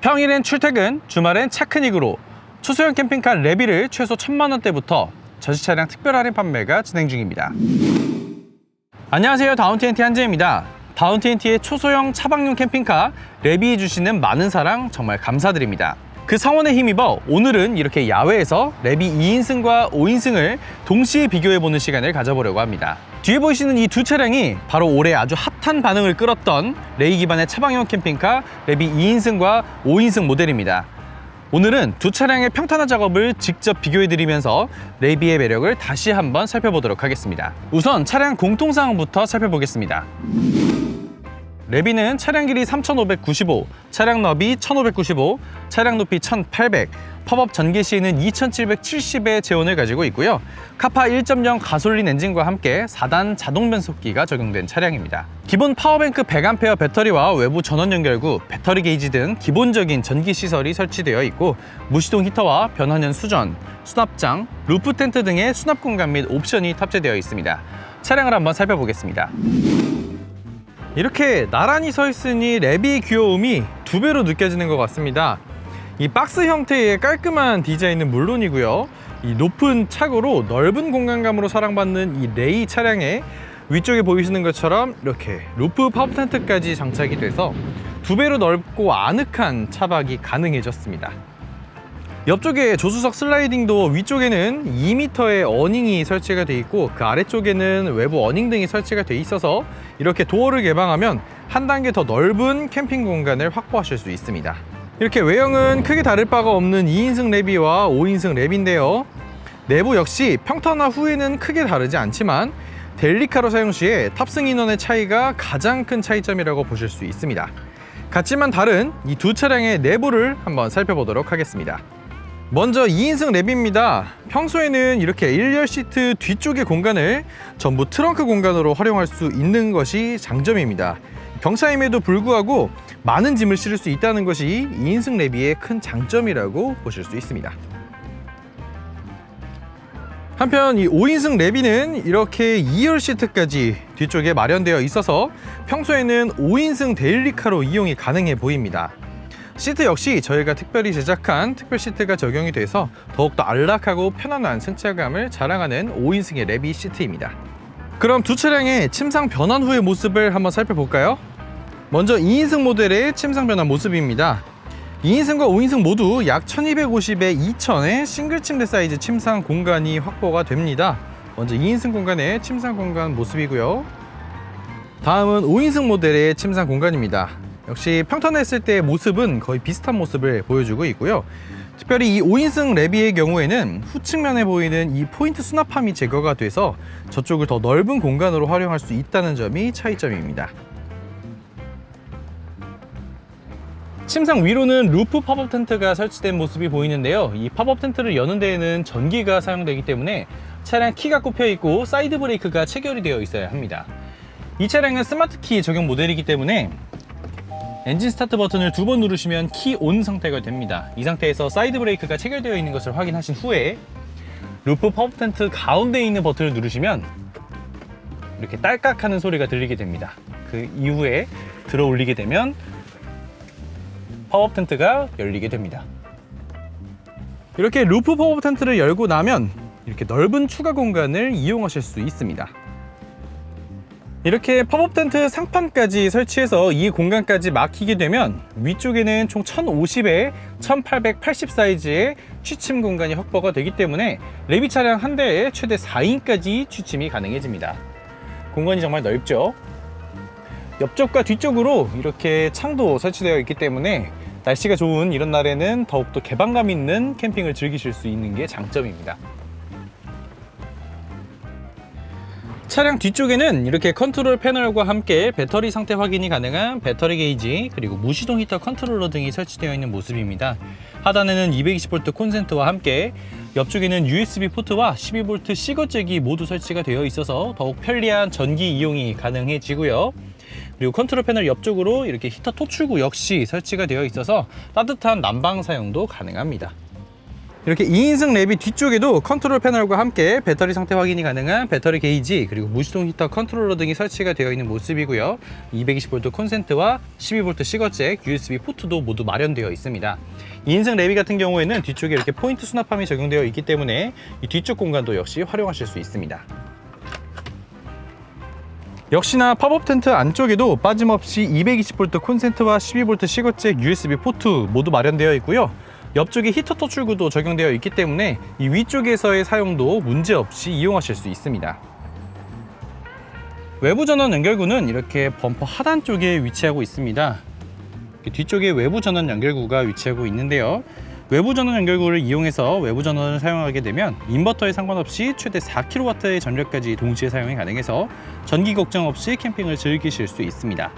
평일엔 출퇴근, 주말엔 차크닉으로 초소형 캠핑카 레비를 최소 1000만 원대부터 전시 차량 특별 할인 판매가 진행 중입니다. 안녕하세요. 다운TNT 한재입니다. 다운TNT의 초소형 차박용 캠핑카 레비해 주시는 많은 사랑 정말 감사드립니다. 그 성원에 힘입어 오늘은 이렇게 야외에서 레비 2인승과 5인승을 동시에 비교해보는 시간을 가져보려고 합니다. 뒤에 보이시는 이 두 차량이 바로 올해 아주 핫한 반응을 끌었던 레이 기반의 차박용 캠핑카 레비 2인승과 5인승 모델입니다. 오늘은 두 차량의 평탄화 작업을 직접 비교해드리면서 레비의 매력을 다시 한번 살펴보도록 하겠습니다. 우선 차량 공통사항부터 살펴보겠습니다. 레비는 차량 길이 3,595, 차량 너비 1,595, 차량 높이 1,800, 팝업 전개 시에는 2,770의 재원을 가지고 있고요. 카파 1.0 가솔린 엔진과 함께 4단 자동 변속기가 적용된 차량입니다. 기본 파워뱅크 100A 배터리와 외부 전원 연결구, 배터리 게이지 등 기본적인 전기 시설이 설치되어 있고 무시동 히터와 변환형 수전, 수납장, 루프 텐트 등의 수납 공간 및 옵션이 탑재되어 있습니다. 차량을 한번 살펴보겠습니다. 이렇게 나란히 서 있으니 랩이 귀여움이 두 배로 느껴지는 것 같습니다. 이 박스 형태의 깔끔한 디자인은 물론이고요. 이 높은 차고로 넓은 공간감으로 사랑받는 이 레이 차량의 위쪽에 보이시는 것처럼 이렇게 루프 팝 텐트까지 장착이 돼서 두 배로 넓고 아늑한 차박이 가능해졌습니다. 옆쪽에 조수석 슬라이딩도 위쪽에는 2m의 어닝이 설치가 되어 있고 그 아래쪽에는 외부 어닝 등이 설치가 되어 있어서 이렇게 도어를 개방하면 한 단계 더 넓은 캠핑 공간을 확보하실 수 있습니다. 이렇게 외형은 크게 다를 바가 없는 2인승 레비와 5인승 레비인데요. 내부 역시 평탄화 후에는 크게 다르지 않지만 델리카로 사용 시에 탑승 인원의 차이가 가장 큰 차이점이라고 보실 수 있습니다. 같지만 다른 이 두 차량의 내부를 한번 살펴보도록 하겠습니다. 먼저 2인승 랩입니다. 평소에는 이렇게 1열 시트 뒤쪽의 공간을 전부 트렁크 공간으로 활용할 수 있는 것이 장점입니다. 경차임에도 불구하고 많은 짐을 실을 수 있다는 것이 2인승 랩의 큰 장점이라고 보실 수 있습니다. 한편 이 5인승 레비는 이렇게 2열 시트까지 뒤쪽에 마련되어 있어서 평소에는 5인승 데일리카로 이용이 가능해 보입니다. 시트 역시 저희가 특별히 제작한 특별 시트가 적용이 돼서 더욱더 안락하고 편안한 승차감을 자랑하는 5인승의 레비 시트입니다. 그럼 두 차량의 침상 변환 후의 모습을 한번 살펴볼까요? 먼저 2인승 모델의 침상 변환 모습입니다. 2인승과 5인승 모두 약 1250에 2000의 싱글 침대 사이즈 침상 공간이 확보가 됩니다. 먼저 2인승 공간의 침상 공간 모습이고요. 다음은 5인승 모델의 침상 공간입니다. 역시 평탄했을 때의 모습은 거의 비슷한 모습을 보여주고 있고요. 특별히 이 5인승 레비의 경우에는 후측면에 보이는 이 포인트 수납함이 제거가 돼서 저쪽을 더 넓은 공간으로 활용할 수 있다는 점이 차이점입니다. 침상 위로는 루프 팝업 텐트가 설치된 모습이 보이는데요. 이 팝업 텐트를 여는 데에는 전기가 사용되기 때문에 차량 키가 꼽혀 있고 사이드 브레이크가 체결이 되어 있어야 합니다. 이 차량은 스마트 키 적용 모델이기 때문에 엔진 스타트 버튼을 두 번 누르시면 키 온 상태가 됩니다. 이 상태에서 사이드 브레이크가 체결되어 있는 것을 확인하신 후에 루프 팝업 텐트 가운데에 있는 버튼을 누르시면 이렇게 딸깍 하는 소리가 들리게 됩니다. 그 이후에 들어 올리게 되면 팝업 텐트가 열리게 됩니다. 이렇게 루프 팝업 텐트를 열고 나면 이렇게 넓은 추가 공간을 이용하실 수 있습니다. 이렇게 팝업 텐트 상판까지 설치해서 이 공간까지 막히게 되면 위쪽에는 총 1050에 1880 사이즈의 취침 공간이 확보가 되기 때문에 레비 차량 한 대에 최대 4인까지 취침이 가능해집니다. 공간이 정말 넓죠. 옆쪽과 뒤쪽으로 이렇게 창도 설치되어 있기 때문에 날씨가 좋은 이런 날에는 더욱더 개방감 있는 캠핑을 즐기실 수 있는 게 장점입니다. 차량 뒤쪽에는 이렇게 컨트롤 패널과 함께 배터리 상태 확인이 가능한 배터리 게이지 그리고 무시동 히터 컨트롤러 등이 설치되어 있는 모습입니다. 하단에는 220V 콘센트와 함께 옆쪽에는 USB 포트와 12V 시거잭이 모두 설치가 되어 있어서 더욱 편리한 전기 이용이 가능해지고요. 그리고 컨트롤 패널 옆쪽으로 이렇게 히터 토출구 역시 설치가 되어 있어서 따뜻한 난방 사용도 가능합니다. 이렇게 2인승 랩이 뒤쪽에도 컨트롤 패널과 함께 배터리 상태 확인이 가능한 배터리 게이지 그리고 무시동 히터 컨트롤러 등이 설치가 되어 있는 모습이고요. 220V 콘센트와 12V 시거잭, USB 포트도 모두 마련되어 있습니다. 2인승 랩이 같은 경우에는 뒤쪽에 이렇게 포인트 수납함이 적용되어 있기 때문에 이 뒤쪽 공간도 역시 활용하실 수 있습니다. 역시나 팝업 텐트 안쪽에도 빠짐없이 220V 콘센트와 12V 시거잭 USB 포트 모두 마련되어 있고요. 옆쪽에 히터 토출구도 적용되어 있기 때문에 이 위쪽에서의 사용도 문제없이 이용하실 수 있습니다. 외부 전원 연결구는 이렇게 범퍼 하단 쪽에 위치하고 있습니다. 뒤쪽에 외부 전원 연결구가 위치하고 있는데요. 외부 전원 연결구를 이용해서 외부 전원을 사용하게 되면 인버터에 상관없이 최대 4kW의 전력까지 동시에 사용이 가능해서 전기 걱정 없이 캠핑을 즐기실 수 있습니다.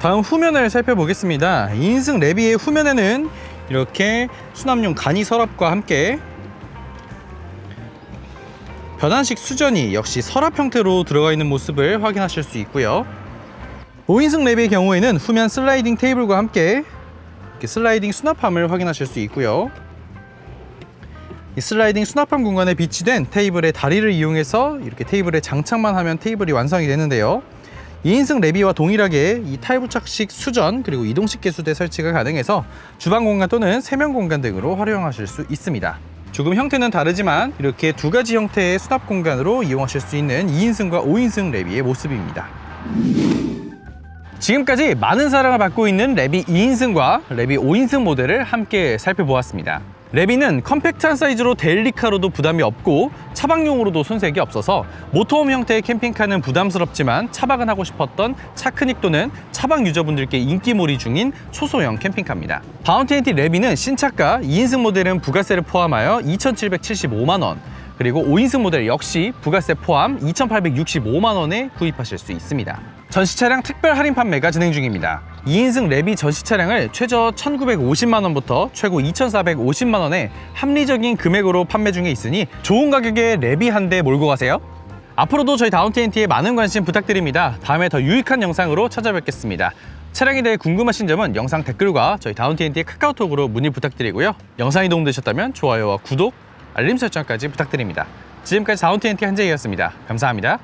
다음 후면을 살펴보겠습니다. 2인승 레비의 후면에는 이렇게 수납용 간이 서랍과 함께 변환식 수전이 역시 서랍 형태로 들어가 있는 모습을 확인하실 수 있고요. 5인승 랩의 경우에는 후면 슬라이딩 테이블과 함께 슬라이딩 수납함을 확인하실 수 있고요. 이 슬라이딩 수납함 공간에 비치된 테이블의 다리를 이용해서 이렇게 테이블에 장착만 하면 테이블이 완성이 되는데요. 2인승 레비와 동일하게 이 탈부착식 수전 그리고 이동식 개수대 설치가 가능해서 주방 공간 또는 세면 공간 등으로 활용하실 수 있습니다. 조금 형태는 다르지만 이렇게 두 가지 형태의 수납 공간으로 이용하실 수 있는 2인승과 5인승 레비의 모습입니다. 지금까지 많은 사랑을 받고 있는 레비 2인승과 레비 5인승 모델을 함께 살펴보았습니다. 레비는 컴팩트한 사이즈로 데일리카로도 부담이 없고 차박용으로도 손색이 없어서 모터홈 형태의 캠핑카는 부담스럽지만 차박은 하고 싶었던 차크닉 또는 차박 유저분들께 인기몰이 중인 초소형 캠핑카입니다. 바운티엔티 레비는 신차가 2인승 모델은 부가세를 포함하여 2,775만 원 그리고 5인승 모델 역시 부가세 포함 2,865만 원에 구입하실 수 있습니다. 전시 차량 특별 할인 판매가 진행 중입니다. 2인승 레비 전시 차량을 최저 1,950만 원부터 최고 2,450만 원에 합리적인 금액으로 판매 중에 있으니 좋은 가격에 레비 한 대 몰고 가세요. 앞으로도 저희 다운TNT에 많은 관심 부탁드립니다. 다음에 더 유익한 영상으로 찾아뵙겠습니다. 차량에 대해 궁금하신 점은 영상 댓글과 저희 다운TNT의 카카오톡으로 문의 부탁드리고요. 영상이 도움되셨다면 좋아요와 구독, 알림 설정까지 부탁드립니다. 지금까지 다운TNT 한재희였습니다. 감사합니다.